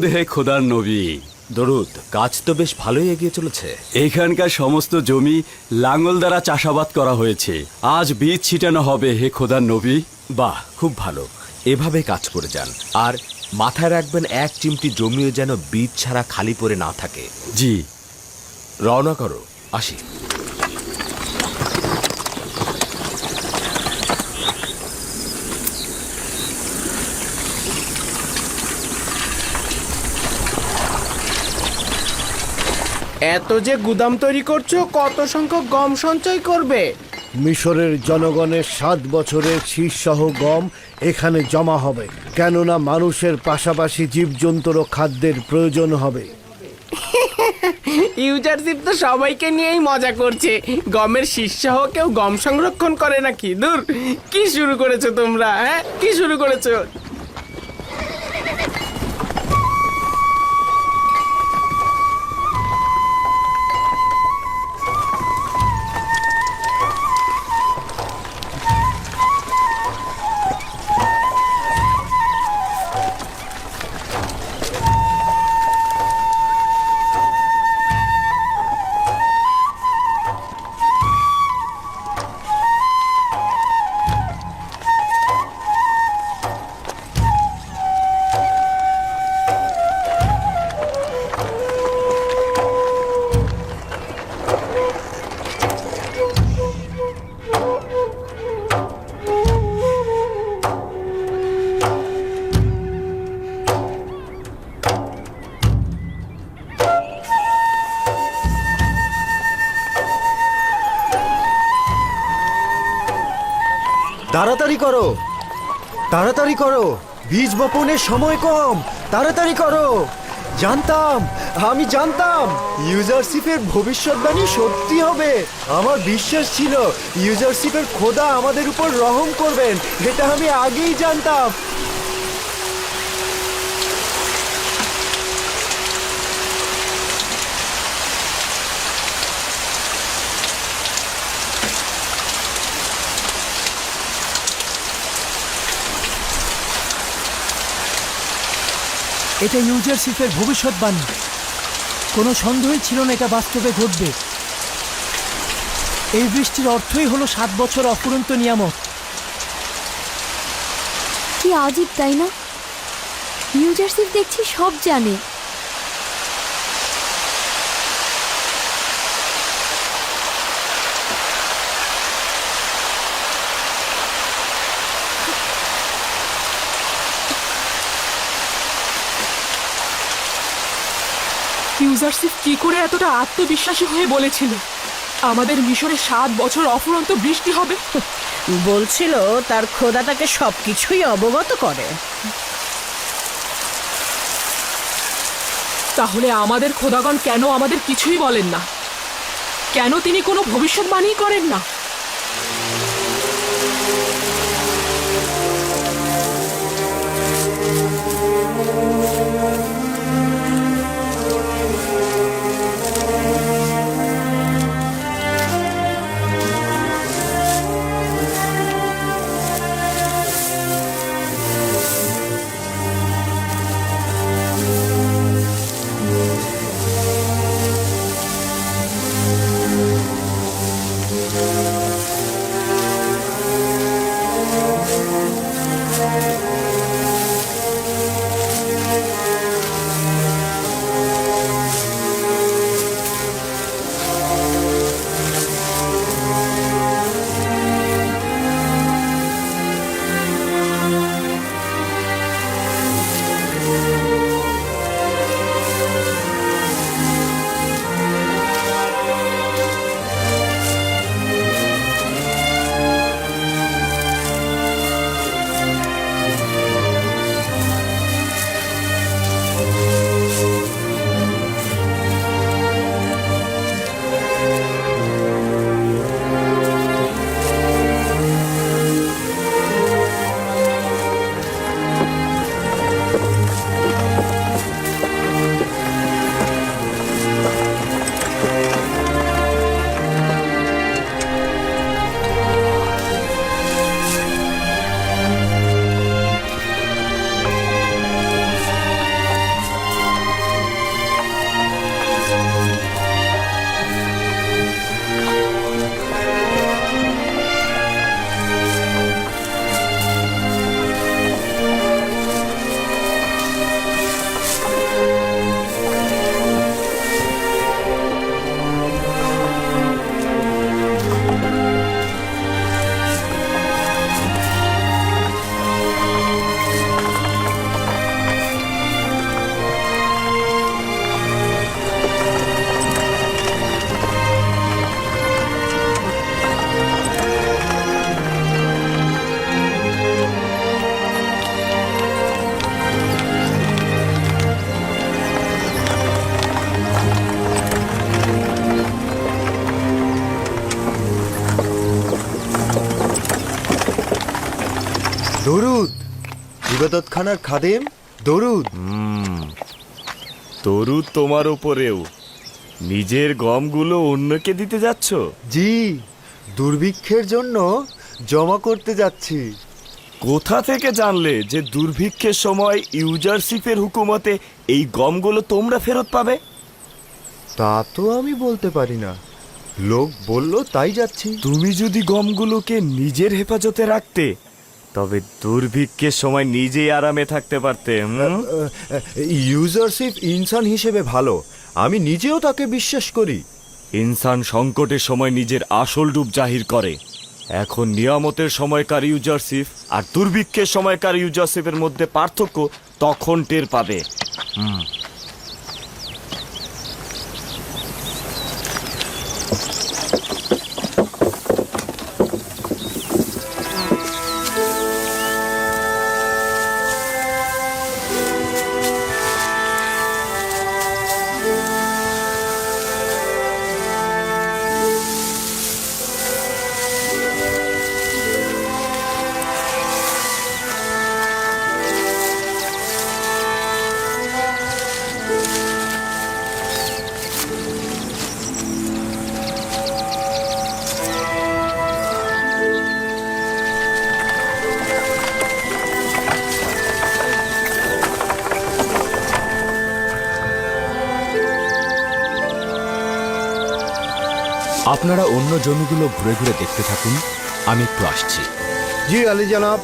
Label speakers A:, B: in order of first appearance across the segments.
A: দরুদ হে খোদার নবী।
B: দরুদ কাজ তো বেশ ভালোই এগিয়ে চলেছে।
A: এখানকার সমস্ত জমি লাঙ্গল দ্বারা চাষাবাদ করা হয়েছে। আজ বীজ ছিটানো হবে হে খোদার নবী।
B: বাহ খুব ভালো। এভাবে কাজ করে যান। আর মাথায় রাখবেন এক চিমটি জমিও যেন বীজ ছাড়া খালি পড়ে না থাকে।
A: জি।
B: রওনা করো আসি।
C: এত যে গুদাম তৈরি করছ কত সংখ্যক গম সঞ্চয় করবে?
D: মিশরের জনগণের সাত বছরের শীর্ষসহ গম এখানে জমা হবে কেননা মানুষের পাশাপাশি জীবজন্তুরও খাদ্যের প্রয়োজন হবে।
C: ইউজারশিপ তো সবাইকে নিয়েই মজা করছে। গমের শীর্ষাহ কেউ গম সংরক্ষণ করে নাকি? দূর কি শুরু করেছ তোমরা হ্যাঁ? কি শুরু করেছ?
E: তাড়াতাড়ি করো। বীজ বপনের সময় কম। তাড়াতাড়ি করো। জানতাম, আমি জানতাম, ইউজারশিপের ভবিষ্যৎবাণী সত্যি হবে। আমার বিশ্বাস ছিল, ইউজারশিপের খোদা আমাদের উপর রহম করবেন। এটা আমি আগেই জানতাম।
F: এটা ইউজারশিপের ভবিষ্যৎবাণী। কোনো সন্দেহই ছিল না এটা বাস্তবে ঘটবে। এই বৃষ্টির অর্থই হলো সাত বছর অফুরন্ত নিয়ামক
G: কি আজীব, তাই না? ইউজারশিপ দেখছি সব জানে।
H: ইউজারশিপ কি করে এতটা আত্মবিশ্বাসী হয়ে বলেছিল? আমাদের মিশরে সাত বছর অফুরন্ত বৃষ্টি হবে।
I: বলছিল তার খোদা তাকে সবকিছুই অবগত করে।
H: তাহলে আমাদের খোদাগণ কেন আমাদের কিছুই বলেন না? কেন তিনি কোনো ভবিষ্যৎবাণী করেন না?
E: দরুদ। ইবাদত খানার খাদেম দরুদ।
A: তরু তোমার ওপরেও নিজের গমগুলো অন্যকে দিতে যাচ্ছ?
E: জি দুর্ভিক্ষের জন্য জমা করতে যাচ্ছি।
A: কোথা থেকে জানলে যে দুর্ভিক্ষের সময় ইউজারশিপের হুকুমতে এই গমগুলো তোমরা ফেরত পাবে?
E: তা তো আমি বলতে পারি না। লোক বলল তাই যাচ্ছি।
A: তুমি যদি গমগুলোকে নিজের হেফাজতে রাখতে তবে দুর্ভিক্ষের সময় নিজেই আরামে থাকতে পারতে হুম?
E: ইউজারশিপ ইনসান হিসেবে ভালো। আমি নিজেও তাকে বিশ্বাস করি।
A: ইনসান সংকটের সময় নিজের আসল রূপ জাহির করে। এখন নিয়ামতের সময়কার ইউজারশিপ আর দুর্ভিক্ষের সময়কার ইউজারশিপের মধ্যে পার্থক্য তখন টের পাবে।
B: আপনারা অন্য জমিগুলো ঘুরে ঘুরে দেখতে থাকুন। আমি একটু আসছি।
D: জি আলী জনাব।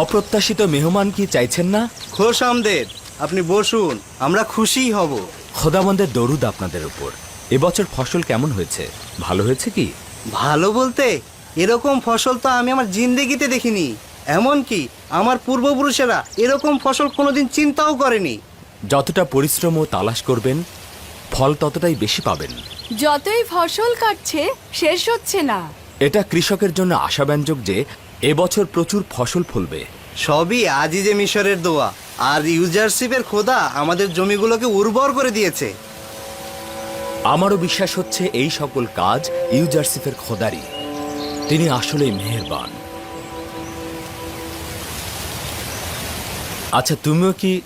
B: অপ্রত্যাশিত মেহমান কি চাইছেন না?
J: খোশ আমদের আপনি বসুন আমরা খুশিই হব।
B: খোদাবন্দের দরুদ আপনাদের উপর। এবছর ফসল কেমন হয়েছে? ভালো হয়েছে কি?
J: ভালো বলতে এরকম ফসল তো আমি আমার জিন্দেগিতে দেখিনি। এমনকি আমার পূর্বপুরুষেরা এরকম ফসল কোনোদিন চিন্তাও করেনি।
B: যতটা পরিশ্রম ও তালাশ করবেন ফল ততটাই বেশি পাবেন।
G: যতই ফসল কাটছে শেষ হচ্ছে না।
B: এটা কৃষকের জন্য আশাব্যঞ্জক যে এবছর প্রচুর ফসল ফলবে।
J: সবই আজিজে মিশরের দোয়া আর ইউজারশিপের খোদা আমাদের জমিগুলোকে উর্বর করে দিয়েছে।
B: আমারও বিশ্বাস হচ্ছে এই সকল কাজ ইউজারসিফের খোদারই। তিনি আসলেই মেহেরবান। আচ্ছা তুমিও কি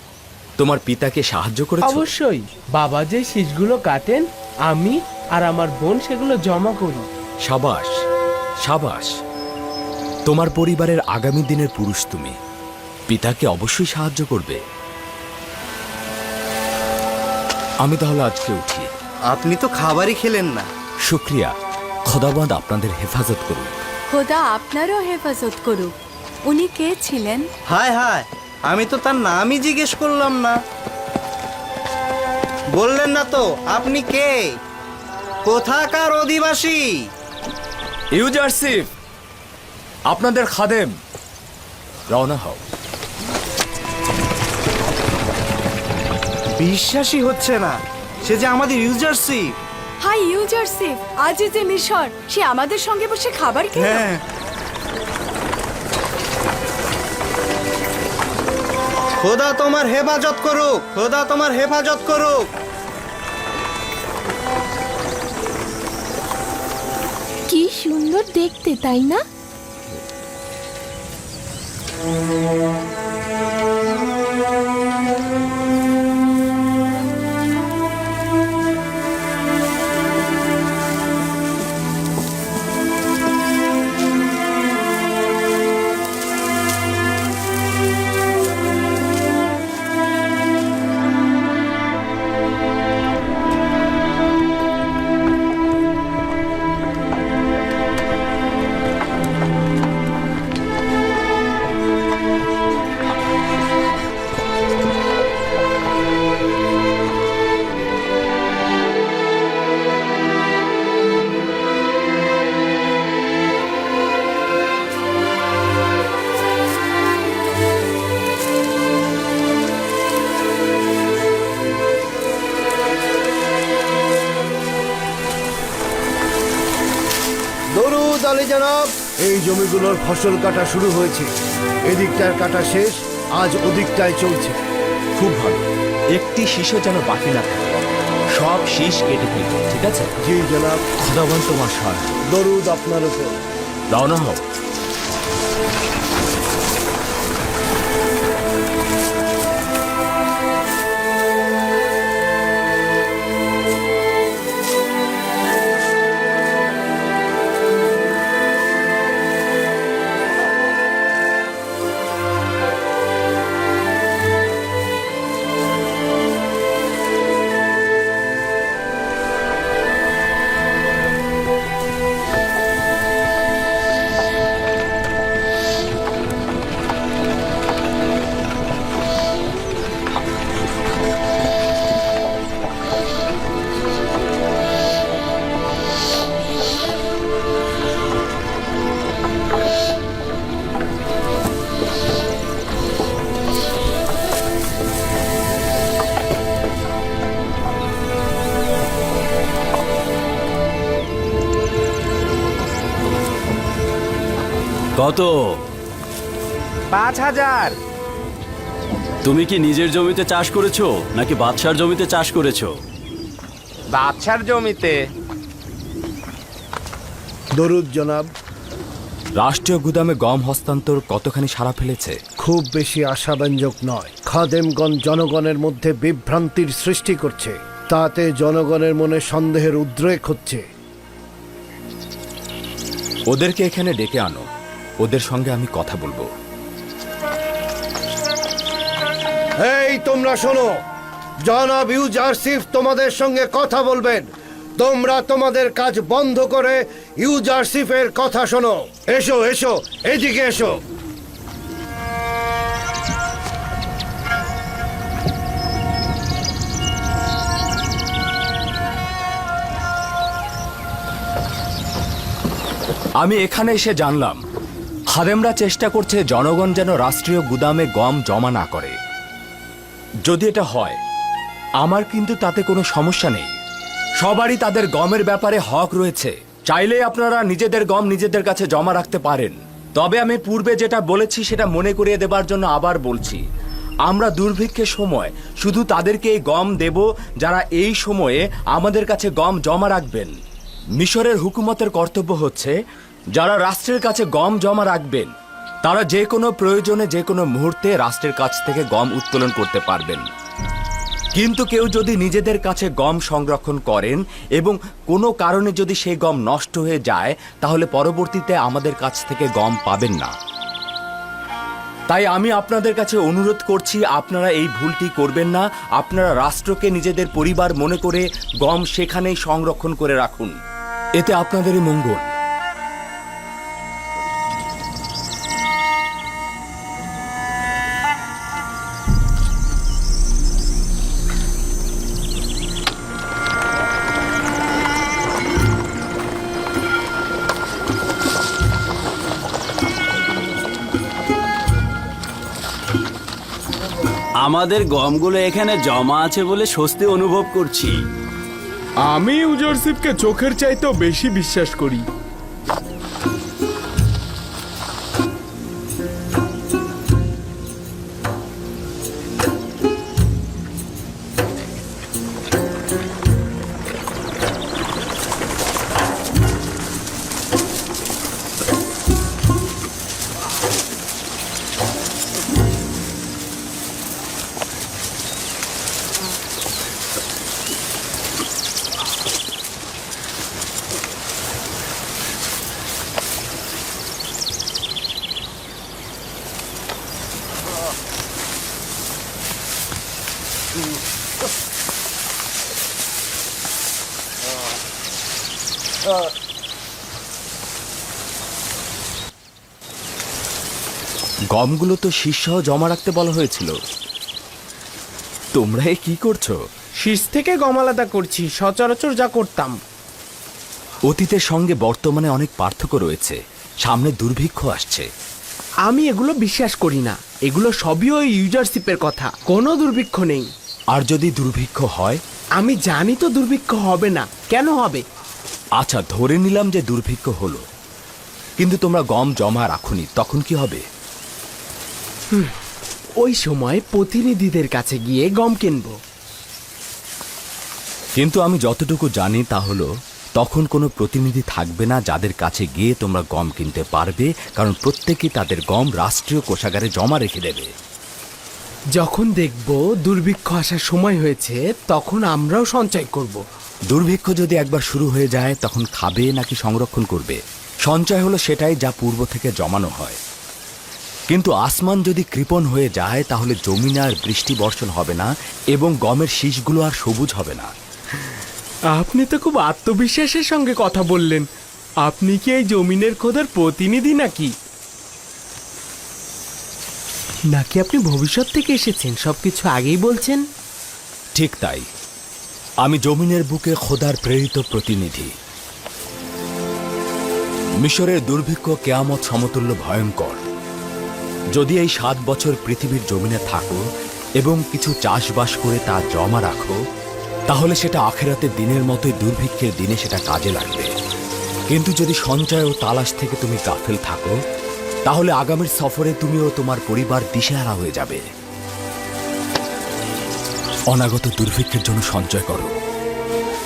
B: তোমার পিতাকে সাহায্য করেছ?
C: অবশ্যই। বাবা যে শীষগুলো কাটেন আমি আর আমার বোন সেগুলো জমা করি।
B: সাবাস সাবাস। তোমার পরিবারের আগামী দিনের পুরুষ তুমি। পিতাকে অবশ্যই সাহায্য করবে। আমি তাহলে আজকে উঠি।
J: আপনি তো খাবারই খেলেন না।
B: শুক্রিয়া। খোদাবাদ আপনাদের হেফাজত করুন
G: খোদা আপনারও হেফাজত করুক। উনি কে ছিলেন?
J: হায় হায়! আমি তো তার নামই জিজ্ঞেস করলাম না। বললেন না তো আপনি কে? কোথাকার অধিবাসী?
B: ইউজারসিফ আপনাদের খাদেম। রওনা হও।
J: বিশ্বাসই হচ্ছে না সে যে আমাদের ইউজারশিপ
G: হাই ইউজারসিফ আজ যে মিশর সে আমাদের সঙ্গে বসে খাবার খেলো?
J: খোদা তোমার হেফাজত করুক। খোদা তোমার হেফাজত করুক।
G: কি সুন্দর দেখতে তাই না?
D: জমিগুলোর ফসল কাটা শুরু হয়েছে। এদিকটার কাটা শেষ আজ ওদিকটায় চলছে।
B: খুব ভালো। একটি শিশু যেন বাকি না থাকে। সব শীষ কেটে ফেলবে ঠিক আছে?
D: জি জনাব।
B: খোদাবান তোমার সার
D: দরুদ আপনার উপর।
B: রওনা হও
K: কত?
C: পাঁচ হাজার।
K: তুমি কি নিজের জমিতে চাষ করেছ নাকি বাদশার জমিতে চাষ করেছ?
C: বাদশার জমিতে।
D: দরুদ জনাব।
B: রাষ্ট্রীয় গুদামে গম হস্তান্তর কতখানি সারা ফেলেছে?
D: খুব বেশি আশাব্যঞ্জক নয়। খাদেমগণ জনগণের মধ্যে বিভ্রান্তির সৃষ্টি করছে। তাতে জনগণের মনে সন্দেহের উদ্রেক হচ্ছে।
B: ওদেরকে এখানে ডেকে আনো। ওদের সঙ্গে আমি কথা বলব।
D: এই তোমরা শোনো। জনাব ইউজারসিফ তোমাদের সঙ্গে কথা বলবেন। তোমরা তোমাদের কাজ বন্ধ করে ইউজারসিফের কথা শোনো। এসো এসো এদিকে এসো।
B: আমি এখানে এসে জানলাম খাদেমরা চেষ্টা করছে জনগণ যেন রাষ্ট্রীয় গুদামে গম জমা না করে। যদি এটা হয়, আমার কিন্তু তাতে কোনো সমস্যা নেই। সবারই তাদের গমের ব্যাপারে হক রয়েছে। চাইলে আপনারা নিজেদের গম নিজেদের কাছে জমা রাখতে পারেন। তবে আমি পূর্বে যেটা বলেছি, সেটা মনে করিয়ে দেবার জন্য আবার বলছি। আমরা দুর্ভিক্ষের সময় শুধু তাদেরকে এই গম দেব যারা এই সময়ে আমাদের কাছে গম জমা রাখবেন। মিশরের হুকুমতের কর্তব্য হচ্ছে যারা রাষ্ট্রের কাছে গম জমা রাখবেন, তারা যে কোনো প্রয়োজনে, যে কোনো মুহূর্তে রাষ্ট্রের কাছ থেকে গম উত্তোলন করতে পারবেন। কিন্তু কেউ যদি নিজেদের কাছে গম সংরক্ষণ করেন এবং কোনো কারণে যদি সেই গম নষ্ট হয়ে যায়, তাহলে পরবর্তীতে আমাদের কাছ থেকে গম পাবেন না। তাই আমি আপনাদের কাছে অনুরোধ করছি, আপনারা এই ভুলটি করবেন না। আপনারা রাষ্ট্রকে নিজেদের পরিবার মনে করে গম সেখানেই সংরক্ষণ করে রাখুন। এতে আপনাদেরই মঙ্গল।
K: আমাদের গমগুলো এখানে জমা আছে বলে স্বস্তি অনুভব করছি।
C: আমি ইউজারশিপকে চোখের চাইতেও বেশি বিশ্বাস করি।
B: গমগুলো তো শীর্ষহ জমা রাখতে বলা হয়েছিল। তোমরা এ কি করছ?
C: শীষ থেকে গম আলাদা করছি সচরাচর যা করতাম।
B: অতীতের সঙ্গে বর্তমানে অনেক পার্থক্য রয়েছে। সামনে দুর্ভিক্ষ আসছে।
C: আমি এগুলো বিশ্বাস করি না। এগুলো সবই ওই ইউজারশিপের কথা। কোনো দুর্ভিক্ষ নেই।
B: আর যদি দুর্ভিক্ষ হয়?
C: আমি জানি তো দুর্ভিক্ষ হবে না। কেন হবে?
B: আচ্ছা ধরে নিলাম যে দুর্ভিক্ষ হলো। কিন্তু তোমরা গম জমা রাখুনি তখন কি হবে?
C: ওই সময় প্রতিনিধিদের কাছে গিয়ে গম কিনবো।
B: কিন্তু আমি যতটুকু জানি তা হলো তখন কোনো প্রতিনিধি থাকবে না যাদের কাছে গিয়ে তোমরা গম কিনতে পারবে কারণ প্রত্যেকেই তাদের গম রাষ্ট্রীয় কোষাগারে জমা রেখে দেবে।
C: যখন দেখব দুর্ভিক্ষ আসার সময় হয়েছে তখন আমরাও সঞ্চয় করব।
B: দুর্ভিক্ষ যদি একবার শুরু হয়ে যায় তখন খাবে নাকি সংরক্ষণ করবে? সঞ্চয় হলো সেটাই যা পূর্ব থেকে জমানো হয়। কিন্তু আসমান যদি কৃপণ হয়ে যায় তাহলে জমিনে আর বৃষ্টি বর্ষণ হবে না এবং গমের শীষগুলো আর সবুজ হবে না।
C: আপনি তো খুব আত্মবিশ্বাসের সঙ্গে কথা বললেন। আপনি কি এই জমিনের খোদার প্রতিনিধি নাকি? নাকি আপনি ভবিষ্যৎ থেকে এসেছেন? সবকিছু আগেই বলছেন?
B: ঠিক তাই। আমি জমিনের বুকে খোদার প্রেরিত প্রতিনিধি। মিশরের দুর্ভিক্ষ কেয়ামত সমতুল্য ভয়ঙ্কর। যদি এই সাত বছর পৃথিবীর জমিনে থাকো এবং কিছু চাষবাস করে তা জমা রাখো, তাহলে সেটা আখেরাতে দিনের মতোই দুর্ভিক্ষের দিনে সেটা কাজে লাগবে। কিন্তু যদি সঞ্চয় ও তালাশ থেকে তুমি গাফেল থাকো, তাহলে আগামীর সফরে তুমিও তোমার পরিবার দিশেহারা হয়ে যাবে। অনাগত দুর্ভিক্ষের জন্য সঞ্চয় করো।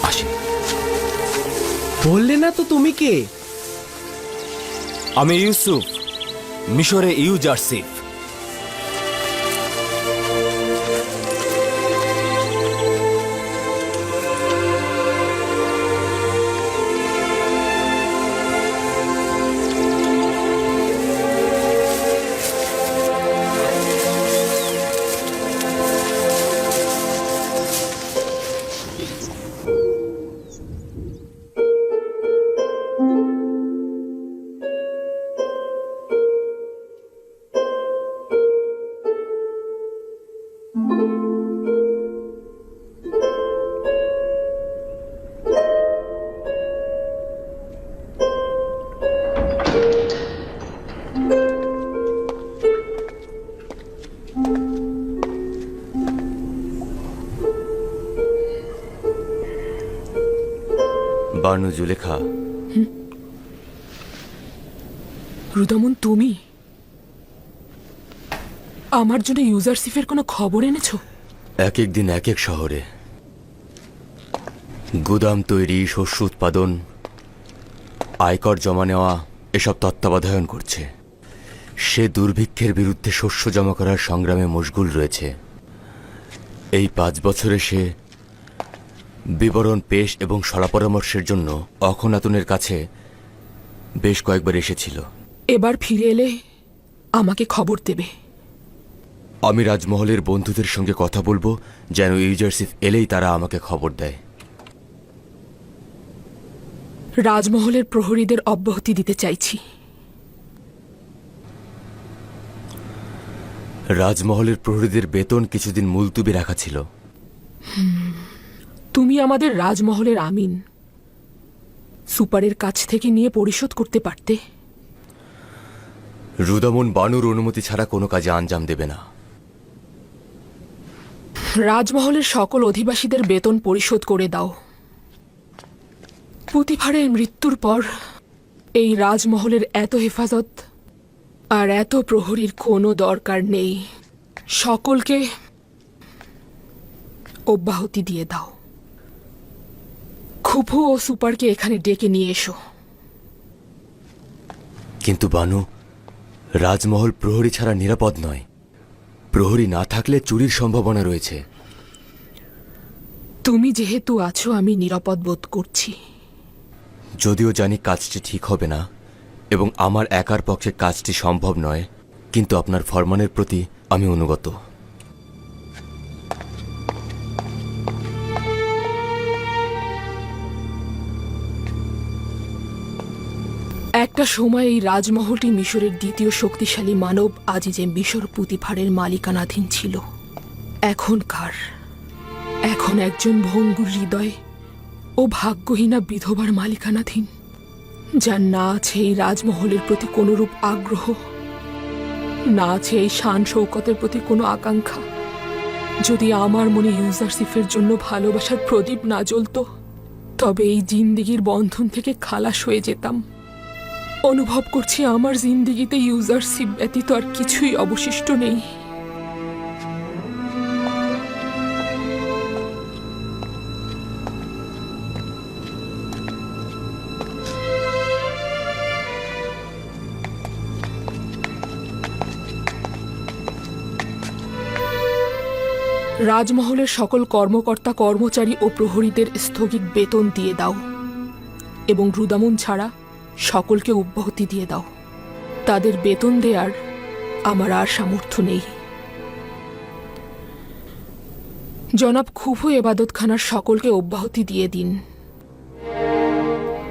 B: আসি।
C: বললে না তো তুমি কে?
B: আমি ইউসুফ মিশরে ইউজারসিফ
K: বানু জুলেখা
H: রুদমন তুমি? আমার জন্য ইউজারসিফের কোনো খবর এনেছো?
K: এক এক দিন এক এক শহরে। গুদাম তৈরি শস্য উৎপাদন আয়কর জমা নেওয়া এসব তত্ত্বাবধায়ন করছে। সে দুর্ভিক্ষের বিরুদ্ধে শস্য জমা করার সংগ্রামে মশগুল রয়েছে। এই পাঁচ বছরে সে বিবরণ পেশ এবং সলা পরামর্শের জন্য অখনাতুনের কাছে বেশ কয়েকবার এসেছিল।
H: এবার ফিরে এলে আমাকে খবর দেবে।
K: আমি রাজমহলের বন্ধুদের সঙ্গে কথা বলব যেন ইউজারসিফ এলেই তারা আমাকে খবর দেয়।
H: রাজমহলের প্রহরীদের অব্যাহতি দিতে চাইছি।
K: রাজমহলের প্রহরীদের বেতন কিছুদিন মুলতুবি রাখা ছিল।
H: তুমি আমাদের রাজমহলের আমিন। সুপারের কাছ থেকে নিয়ে পরিশোধ করতে পারতে।
K: রুদামন বানুর অনুমতি ছাড়া কোনো কাজে আঞ্জাম দেবে না।
H: রাজমহলের সকল অধিবাসীদের বেতন পরিশোধ করে দাও। পুতিফারের মৃত্যুর পর এই রাজমহলের এত হেফাজত আর এত প্রহরীর কোনো দরকার নেই। সকলকে অব্যাহতি দিয়ে দাও। খুফু ও সুপারকে এখানে ডেকে নিয়ে এসো।
K: কিন্তু বানু রাজমহল প্রহরী ছাড়া নিরাপদ নয়। প্রহরী না থাকলে চুরির সম্ভাবনা রয়েছে।
H: তুমি যেহেতু আছো আমি নিরাপদ বোধ করছি।
K: যদিও জানি কাজটি ঠিক হবে না এবং আমার একার পক্ষে কাজটি সম্ভব নয় কিন্তু আপনার ফরমানের প্রতি আমি অনুগত।
H: একটা সময় এই রাজমহলটি মিশরের দ্বিতীয় শক্তিশালী মানব আজিজে মিশর পুতিফারের মালিকানাধীন ছিল। এখনকার এখন একজন ভঙ্গুর হৃদয় ও ভাগ্যহীনা বিধবার মালিকানাধীন, যার না আছে এই রাজমহলের প্রতি কোনোরূপ আগ্রহ, না আছে এই শান শৌকতের প্রতি কোনো আকাঙ্ক্ষা। যদি আমার মনে ইউজারসিফের জন্য ভালোবাসার প্রদীপ না জ্বলতো, তবে এই জিন্দিগির বন্ধন থেকে খালাস হয়ে যেতাম। অনুভব করছি, আমার জিন্দিগিতে ইউজারশিপ ব্যতীত আর কিছুই অবশিষ্ট নেই। রাজমহলের সকল কর্মকর্তা, কর্মচারী ও প্রহরীদের স্থগিত বেতন দিয়ে দাও। এবং রুদামুন ছাড়া সকলকে অব্যাহতি দিয়ে দাও। তাদের বেতন দেওয়ার আমার আর সামর্থ্য নেই। জনাব খুফু এবাদতখানার সকলকে অব্যাহতি দিয়ে দিন।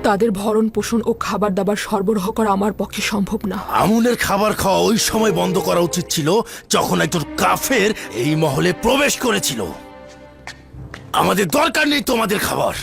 H: তাদের ভরণ পোষণ ও খাবার দাবার সরবরাহ করা আমার পক্ষে সম্ভব না।
L: আমুনের খাবার খাওয়া ওই সময় বন্ধ করা উচিত ছিল যখন একজন কাফের এই মহলে প্রবেশ করেছিল। আমাদের দরকার নেই তোমাদের খাবার।